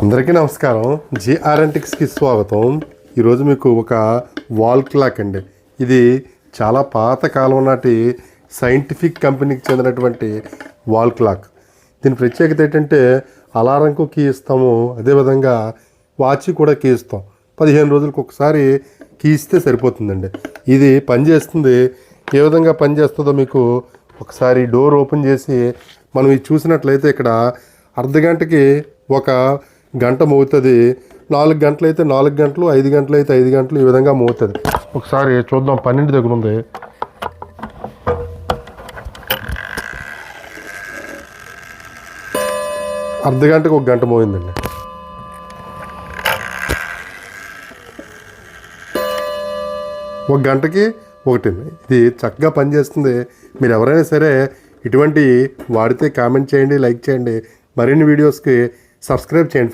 అందరికీ నమస్కారం. జిఆర్ఎన్టిక్స్కి స్వాగతం. ఈరోజు మీకు ఒక వాల్ క్లాక్ అండి. ఇది చాలా పాత కాలం నాటి సైంటిఫిక్ కంపెనీకి చెందినటువంటి వాల్ క్లాక్. దీని ప్రత్యేకత ఏంటంటే అలారంకు కీ ఇస్తాము అదేవిధంగా వాచ్ కూడా కీ ఇస్తాం. పదిహేను రోజులకు ఒకసారి కీ ఇస్తే సరిపోతుందండి. ఇది పనిచేస్తుంది ఏ విధంగా పనిచేస్తుందో మీకు ఒకసారి డోర్ ఓపెన్ చేసి మనం ఇది చూసినట్లయితే ఇక్కడ అర్ధగంటకి ఒక గంట మోగుతుంది. నాలుగు గంటలైతే నాలుగు గంటలు ఐదు గంటలైతే ఐదు గంటలు ఈ విధంగా మోగుతుంది. ఒకసారి చూద్దాం పన్నెండు దగ్గర ఉంది అర్ధ గంటకు ఒక గంట మోగిందండి. ఒక గంటకి ఒకటి. ఇది చక్కగా పనిచేస్తుంది. మీరు ఎవరైనా సరే ఇటువంటి వాడితే కామెంట్ చేయండి లైక్ చేయండి. మరిన్ని వీడియోస్కి సబ్స్క్రైబ్ చేయండి